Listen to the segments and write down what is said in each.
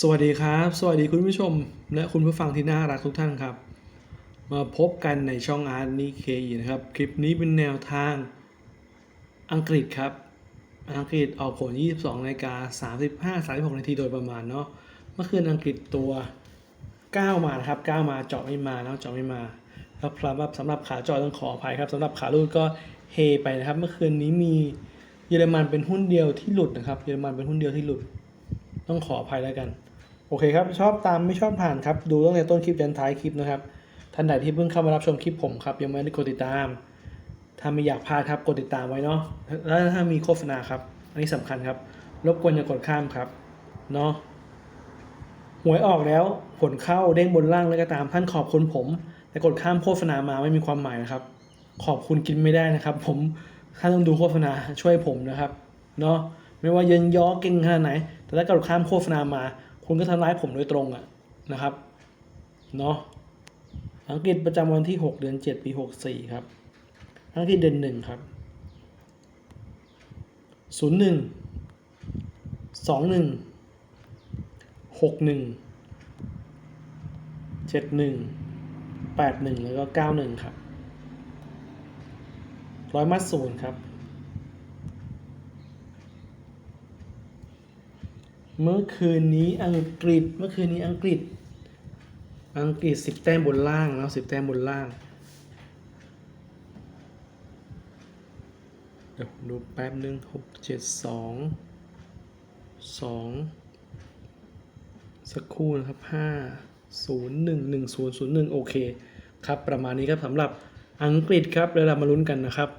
สวัสดีครับ สวัสดีคุณผู้ชม และคุณผู้ฟังที่น่ารักทุกท่านครับ มาพบกันในช่องอาร์ตนิเคนะครับ คลิปนี้เป็นแนวทางอังกฤษครับ อังกฤษออกผล 22นาฬิกา35 36 นาทีโดยประมาณเนาะเมื่อคืนอังกฤษตัว 9 มานะครับ 9 มาเจาะไม่มาแล้วเจาะไม่มาแล้วสำหรับสำหรับขาเจาะต้องขออภัยครับสำหรับขาลูดก็เฮไปนะครับ เมื่อคืนนี้มีเยอรมันเป็นหุ้นเดียวที่หลุดนะครับ เยอรมันเป็นหุ้นเดียวที่หลุด ต้องขออภัยแล้วกัน โอเคครับ ชอบตามไม่ชอบผ่านครับ ดูตั้งแต่ต้นคลิปจนท้ายคลิปนะครับ ท่านใดที่เพิ่งเข้ามารับชมคลิปผมครับ ยังไม่ได้กดติดตาม ถ้าไม่อยากพลาดครับ กดติดตามไว้เนาะ แล้วถ้ามีโฆษณาครับ อันนี้สำคัญครับ รบกวนอย่ากดข้ามครับ เนาะหวยออกแล้ว ผลเข้าเด้งบนล่างแล้วก็ตามท่านขอบคุณผม แต่กดข้ามโฆษณามาไม่มีความหมายนะครับ ขอบคุณกินไม่ได้นะครับ ผม ถ้าต้องดูโฆษณาช่วยผมนะครับ เนาะ ไม่ว่าเยินย้อเก่งขนาดไหน แต่ถ้ากดข้ามโฆษณามา คุณก็ทำร้ายผมโดยตรงอะนะครับ เนาะอังกฤษประจำวันที่ 6 เดือน 7 ปี 64 ครับ อังกฤษเดือนหนึ่งครับ 01 21 61 71 81 แล้วก็ 91 ครับร้อยมัดศูนย์ครับ เมื่อคืนนี้อังกฤษ เมื่อคืนนี้อังกฤษ อังกฤษสิบแต้มบนล่างแล้วสิบแต้มบนล่าง เดี๋ยวดูแป๊บนึงหกเจ็ดสองสองสักครู่นะครับห้าศูนย์หนึ่งหนึ่งศูนย์ศูนย์หนึ่งโอเคครับ ประมาณนี้ครับสำหรับอังกฤษครับแล้วเรามาลุ้นกันนะครับ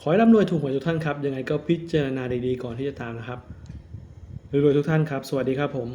ขอให้ร่ำรวยถูกหวยทุกท่านครับ ยังไงก็พิจารณาดีๆก่อนที่จะตามนะครับ รวยๆทุกท่านครับ สวัสดีครับผม